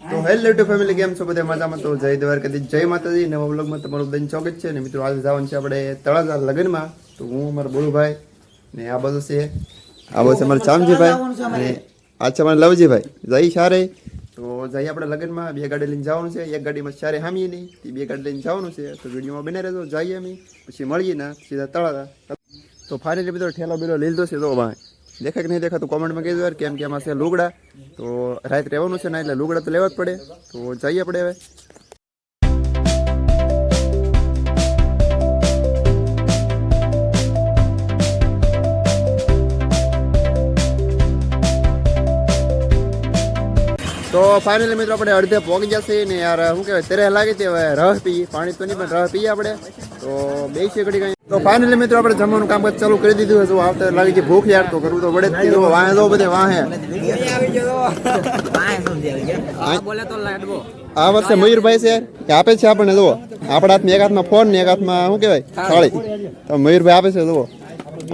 તો hello two family, કેમ છો બધા? મજામાં? તો જય દ્વારકાથી જય માતાજી. નવા વ્લોગમાં તમારું બધાનું સ્વાગત છે. ને મિત્રો, આજે જવાનું છે આપણે તળાજા લગ્નમાં. તો હું અમારા બોલુભાઈ ને આ બધું છે. આ બધું અમારા ચામજીભાઈ. અને આ છે અમારા લવજીભાઈ. જઈ સારે તો જઈ આપણે લગ્નમાં. બે ગાડી લઈને જવાનું છે. એક ગાડીમાં સારે હામીએ નહીં. તે બે ગાડી લઈને જવાનું છે. તો વિડીયોમાં બને રહેજો. જઈએ અમે. પછી મળીએ ને, સીધા તળાજા. તો ફાઇનલી મિત્રો, ઠેલો બેલો લીધો છે. તો ભાઈ દેખાય કે નહીં દેખાતું, કોમેન્ટમાં કહેજો યાર, કેમ કે એમાં લુગડા. તો રાત રહેવાનું છે ને એટલે લુગડા તો લેવા જ પડે. તો જઈએ આપણે હવે. ફાઇનલી મિત્રો આપણે અડધે પહોંચી જશે ને યાર શું કહેવાય ત્યારે લાગે છે હવે રહ પી પાણી તો નહીં પણ રહ પીએ આપણે. તો બે છે ઘડી કાંઈ. તો ફાઇનલી મિત્રો આપણે જમવાનું કામકાજ ચાલુ કરી દીધું હતું આવતા લાગે છે ભૂખ યાર તો કરવું તો પડે જ વાહે જો બધે વાહે. બોલે તો લાડવો આ વર્ષે મયુરભાઈ છે કે આપે છે આપણને જુઓ. આપણા હાથમાં એક હાથમાં ફોન ને એક હાથમાં શું કહેવાય થાળી. તો મયુરભાઈ આપે છે જુઓ.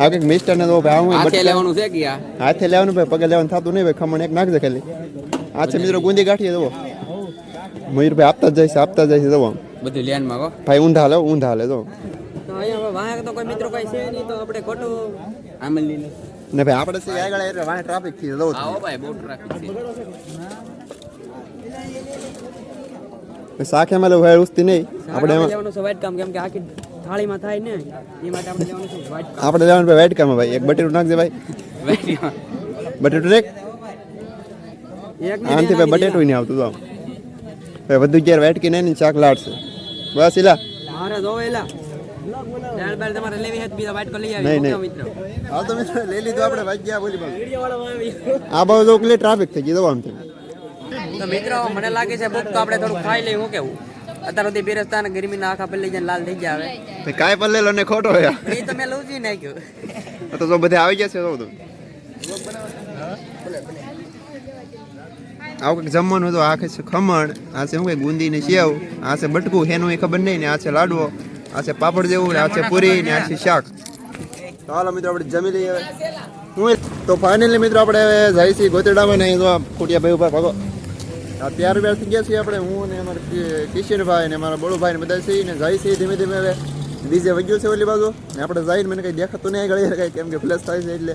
આ કંઈક મિસ્ટર ને જુઓ ભાઈ હાથે લેવાનું છે કે હાથે લેવાનું ભાઈ પગે લેવાનું થતું નહીં ભાઈ ખમણ એક નાખજે ખાલી. આ છે મિત્રો ગુંદી ગાંઠીએ મયુર મયુરભાઈ આપતા જ જાય છે આપતા જાય છે જુઓ. બધી લેનમાં કો ભાઈ ઊંધા લો ઊંધા લે જો તો અહીંયા વાહ તો કોઈ મિત્રો કઈ છે નહીં તો આપણે ખોટું આમલ લઈને ને ભાઈ આપણે છે આગળ એટલે વાહ ટ્રાફિકથી જવું આવો ભાઈ બહુ ટ્રાફિક છે. શાખે માં ભાઈ ઉસ્તી નહીં. આપણે એમાં લેવાનું છે white કામ કેમ કે આખી થાળીમાં થાય ને એ માટે આપણે લેવાનું છે white કામ આપણે લેવાનું ભાઈ વાઈટ કામ ભાઈ. એક બટેટું નાખજે ભાઈ. બટેટું નાખ આનાથી ભાઈ બટેટું નહીં આવતું તો. ભાઈ બધું ઘેર વાટકી નહીં ને શાક લાડશે. બસ ઇલા મારે જોવેલા તમારે લેવી હોય બીજા white કો લઈ નહીં, આવી નહીં. મિત્રો. હાલ તો મિત્રો લઈ લીધું આપણે વાગ્યા બોલી બોલ. વિડિયો વાળો આવી. આ બાજુ જો ટ્રાફિક થઈ ગઈ આમ તો. મિત્રો મને લાગે છે ભૂખ તો આપણે થોડું ખાઈ લઈએ હું કેવું? અત્યાર સુધી બેરસ્તા ને ગરમીના આખા પલ્લી જઈને લાલ થઈ જાય આવે કાય કાંઈ પણ લેલો ને ખોટો હે એ તો મેં લઉં જ નાખ્યું. આ તો જો બધે આવી જશે તો. બધું આવું કંઈક જમવાનું તો આ છે ખમણ, આ છે શું કંઈ ગુંદી ને સેવ, આ છે બટકું, એનું એ ખબર નહીં ને, આ છે લાડવો, આ છે પાપડ જેવું ને, આ છે પૂરી ને, આ છે શાક. તો હાલો મિત્રો, આપણે જમી લઈએ હવે. હું તો ફાઇનલી મિત્રો, આપણે જાય છીએ ગોતેડામાં ને તો ખોટિયા ભાઈ ઉપર ભાગો. આ ત્યાર બેર થઈ ગયા છીએ આપણે, હું ને અમારા કિશનભાઈ ને અમારા બળુભાઈ ને બધા છીએ ને જાય છીએ ધીમે ધીમે હવે. ડીજે વગ્યું છે ઓલી બાજુ. ને આપણે જઈને મને કંઈ દેખાતું નહીં આગળ કઈ કેમ કે ફ્લેશ થાય છે એટલે.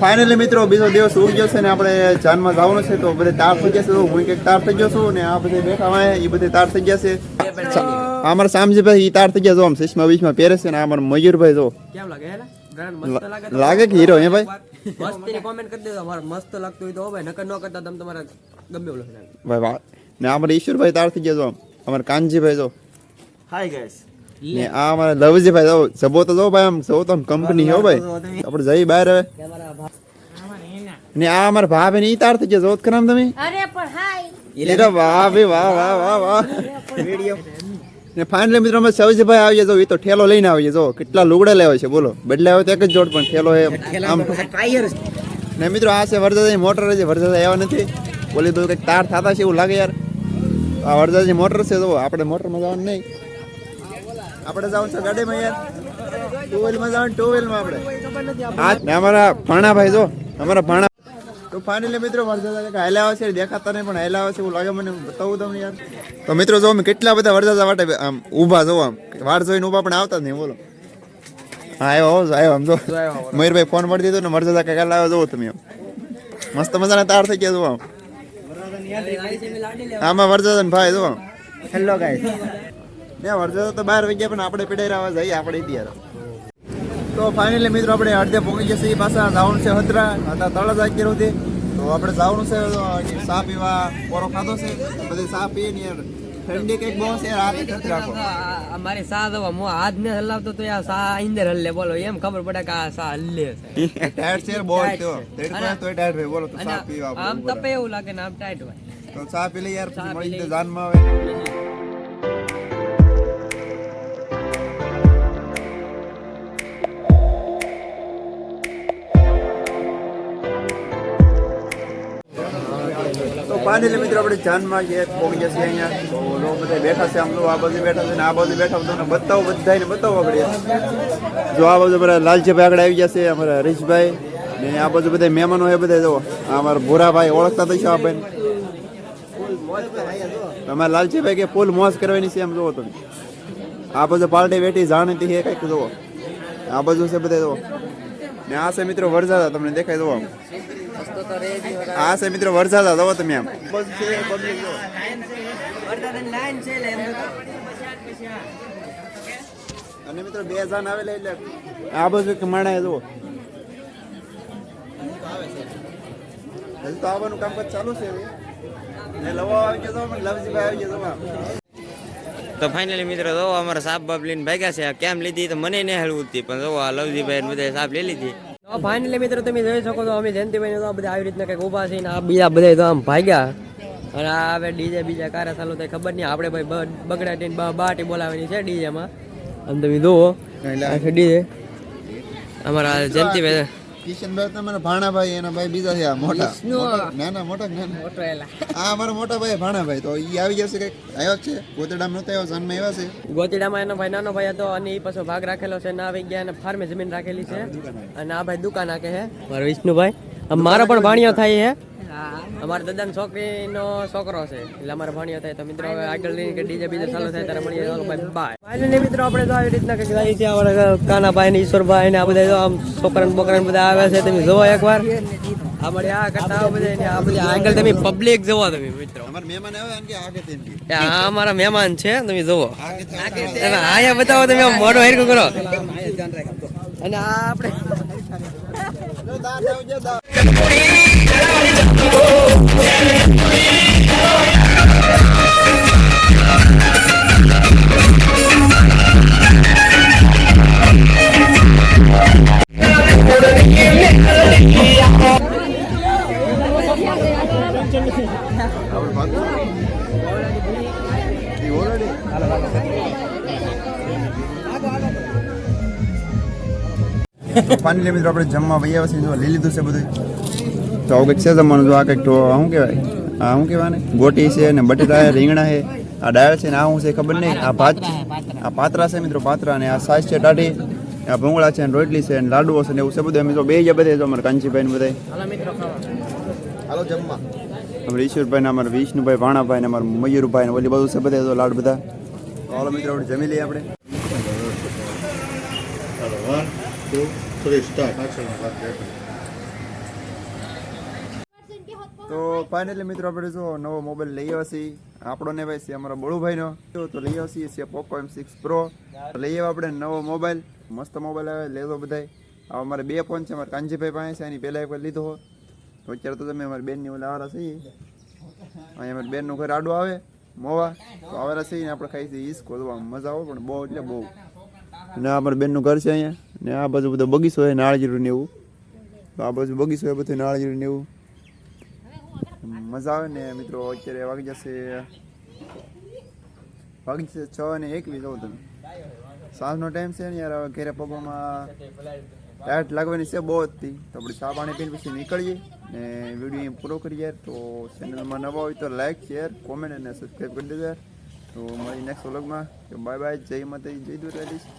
ફાઇનલી મિત્રો બીજો દિવસ ઉગી ગયો છે ને આપણે જાનમાં જવાનું છે તો બધે તાર થઈ જશે છે તો હું કંઈક તાર થઈ ગયો છું ને આ બધે બેઠા હોય એ બધે તાર થઈ ગયા છે સા- આ અમારા શામજીભાઈ ઈ તાર થઈ ગયા જો આમ ચશ્મા બીચમાં પહેરે છે ને અમારા મયુરભાઈ જો. કેમ લાગે હેલા લાગે તો લાગે કે હીરો હે ભાઈ? મસ્ત કોમેન્ટ કરી દેજો મારે મસ્ત લાગતું હોય તો ભાઈ નકર ન કરતા તમે તમારા ગમે ઓલો ભાઈ વાહ. ને અમારા ઈશ્વરભાઈ તાર થઈ ગયા જો અમારા કાનજીભાઈ જો. હાય ગાઈસ ને આ અમારા લવજીભાઈ જો સબો તો જો ભાઈ આમ સબો તો કંપની હો ભાઈ. આપણે જઈ બહાર હવે. ને આ મારા ભાભે ની તાર થઈ ગયા જોત કરામ તમે? અરે પણ હાય. એરા વાહ ભાઈ વાહ વાહ વાહ વાહ. ને ફાઇનલી મિત્રો અમે સવજીભાઈ આવીએ જો એ તો ઠેલો લઈને આવીએ જો કેટલા લુગડા લેવા છે બોલો. બદલાવે તો એક જ જોડ પણ ઠેલો હે. આમ ને મિત્રો આ છે વરસાદની મોટર છે વરસાદ આવ્યા નથી. બોલી તો કંઈક તાર થતા છે એવું લાગે યાર. આ વરસાદની મોટર છે જો આપણે મોટરમાં જવાનું નહીં. આપણે જવાનું છે ગાડીમાં યાર. ટુ વ્હીલમાં જવાનું ટુ વ્હીલમાં આપણે. હા ને અમારા ભાણાભાઈ જો અમારા ભાણા તો ફાઇનલી મિત્રો વરસાદ હાલ્યા આવે છે દેખાતા નહીં પણ હાલ્યા આવે છે એવું લાગે મને બતાવું તમને યાર. તો મિત્રો જો અમે કેટલા બધા વરસાદ માટે આમ ઊભા જો આમ. વાર જોઈને ઊભા પણ આવતા જ નહીં બોલો. હા આવ્યો આવ્યો આમ જો. મયુરભાઈ ફોન મળી દીધો ને વરસાદ કાંઈ લાવ્યો જોવો તમે આમ. મસ્ત મજાના તાર થઈ ગયા જો આમ. આમાં વરસાદ ને ભાઈ જો હેલો ગાઈસ ને વરસાદ તો બાર વાગ્યા પણ આપણે પીડાઈ જઈએ આપણે ત્યારે તો ફાઇનલી મિત્રો આપણે અડધે પહોંચી જશે એ પાછા જવાનું છે હતરા હતા તળાજા અત્યાર સુધી. તો આપણે જવાનું છે ચા પીવા પોરો ખાધો છે બધી ચા પીએ ને યાર ઠંડી કંઈક બહુ છે યાર નથી રાખો. અમારી સા દવા હું હાથ ને હલાવતો તો આ સા અંદર હલ્લે બોલો એમ ખબર પડે કે આ સા હલ્લે છે. ટાયર છે બહુ ટાઈટ તો બોલો પીવા આમ તપે એવું લાગે ને આમ ટાઈટ હોય. તો પી યાર પછી મળી જાનમાં આવે. ફાઇનલી મિત્રો, આપણે જાનમાં જે પહોંચી જશે અહીંયા? તો લોકો બધા બેઠા છે આમ આ બાજુ બેઠા છે ને આ બાજુ બેઠા તમને બતાવો બધાને બતાવો આપણે. જો આ બાજુ બધા લાલજીભાઈ આગળ આવી જશે અમારા હરીશભાઈ. ને આ બાજુ બધા મહેમાનો હોય બધા જો અમારા ભૂરાભાઈ ઓળખતા તો છો ભાઈ તમારા લાલજીભાઈ કે ફૂલ મોજ કરવાની છે એમ જોવો તમે. આ બાજુ પાર્ટી બેઠી જાણીતી છે કંઈક જોવો આ બાજુ છે બધા જોવો ને આ છે મિત્રો વરસાદ, તમને દેખાય જોવો આ છે મિત્રો વરસાદ હતો તમે આમ અને મિત્રો બે જાન આવેલા એટલે આ બધું એક માણા જુઓ. હજુ તો આવવાનું કામકાજ ચાલુ છે. ને લવો આવી ગયો પણ લવજીભાઈ આવી ગયો તો ફાઇનલી મિત્રો જો અમારા સાપ બાપ લઈને ભાગ્યા છે. કેમ લીધી તો મને નહીં હેળવું હતી પણ જો આ લવજીભાઈ બધા સાપ લઈ લીધી. ફાઇનલી મિત્રો તમે જોઈ શકો છો અમે જયંતિભાઈ તો આ બધા આવી રીતના કંઈક ઊભા છે ને આ બીજા બધા તો આમ ભાગ્યા. અને આ હવે ડીજે બીજા કાર્ય ચાલુ થાય ખબર નહીં આપણે ભાઈ બ- બગડાટીને બાટી બોલાવવાની છે ડીજેમાં. આમ તમે જુઓ ડીજે. અમારા જયંતિભાઈ કિશનભાઈ તમારા ભાણાભાઈ એના ભાઈ બીજા છે આ મોટા. મોટા- નાના મોટા નાના? આ અમારા મોટા ભાઈ ભાણાભાઈ તો એ આવી જશે કંઈક. આવ્યો છે. ગોતડામાં નતો આવ્યો જાનમાં આવ્યા છે. ગોતીડામાં એનો ભાઈ નાનો ભાઈ હતો અને એ પાછો ભાગ રાખેલો છે ના આવી ગયા અને ફાર્મે જમીન રાખેલી છે. અને આ ભાઈ દુકાન નાખે છે મારો વિષ્ણુભાઈ. મારો પણ ભાણિયો થાય છે અમારા દાદાની છોકરીનો છોકરો છે એટલે અમારે ભણ્યા થાય તો મિત્રો હવે આગળ લઈને કે ડીજે બીજે ચાલુ થાય ત્યારે મળીએ ચાલો ભાઈ બાય ફાઇનલી મિત્રો આપણે તો આવી રીતના કંઈક જાય છે અમારા કાનાભાઈ ને ઈશ્વરભાઈ ને આ બધા જો આમ છોકરા બોકરા બધા આવે છે તમે જોવો એકવાર અમારે આ કરતા બધા આ બધી આગળ તમે પબ્લિક જોવો તમે મિત્રો અમારા મહેમાન આવ્યા ને કે આગે તેમ કે આ અમારા મહેમાન છે તમે જોવો આયા બતાવો તમે આમ મોઢું હેરકું કરો અને આ આપણે દાદ લેવી આપણે જમવા વૈયા છીએ. જો લઈ લીધું છે બધું તો આવું કંઈક છે જમવાનું? જો આ કંઈક તો શું કહેવાય? આ શું કહેવાય ને ગોટી છે ને બટેટા છે રીંગણા છે આ ડાળ છે ને આ શું છે ખબર નહીં? આ ભાત આ પાત્રા છે મિત્રો પાત્રા ને આ સાસ છે ટાઢી આ ભૂંગળા છે ને રોટલી છે ને લાડુઓ છે ને એવું છે બધું. અમે તો બે જ બધે અમારે કાંચીભાઈ ને બધા હાલો જમવા. અમારે ઈશ્વરભાઈ ને અમારે વિષ્ણુભાઈ વાણાભાઈ ને અમારે મયુરભાઈ ને ઓલી બધું છે બધે તો લાડ બધા. હાલો મિત્રો આપણે જમી લઈએ આપણે. One, two, three, start. Action. One, તો ફાઇનલી મિત્રો આપણે જો નવો મોબાઈલ લઈ આવ્યા છીએ. આપણો ને ભાઈ છે અમારા બળુભાઈનો. તો લઈ આવ્યા છીએ, છે પોકો એમ સિક્સ પ્રો લઈ આવ્યા આપણે નવો મોબાઈલ મસ્ત મોબાઈલ આવે, લેજો બધાય. આ અમારે બે ફોન છે, અમારે કાનજીભાઈ પાસે છે, એની પહેલાં એકવાર લીધો તો અત્યારે તો તમે અમારી બેનની ઓલા આવેલા છીએ. અહીંયા અમારી બેનનું ઘર આડું આવે, મોવા. તો આવેલા છીએ ને આપણે ખાઈ છીએ ઈસકો. તો મજા આવે પણ બહુ એટલે બહુ. આ અમારા બેનનું ઘર છે અહીંયા. ને આ બાજુ બધો બગીચો છે નાળજીરું ને એવું. તો આ બાજુ બગીચો છે, બધું નાળજીરું ને એવું. મજા આવે ને મિત્રો, અત્યારે વાગી જશે વાગી જશે છ અને એકવીસ આવું તમે. સાંજનો ટાઈમ છે ને યાર, હવે ઘેરે પગોમાં લાઇટ લાગવાની છે બહુ થી તો આપણે ચા પાણી પીને પછી નીકળીએ ને વીડિયો પૂરો કરીએ. તો ચેનલમાં નવા હોય તો લાઈક શેર કોમેન્ટ અને સબસ્ક્રાઈબ કરી દેજો યાર. તો મળી નેક્સ્ટ વ્લોગમાં બાય બાય જય માતાજી, જય દ્વારકાધીશ.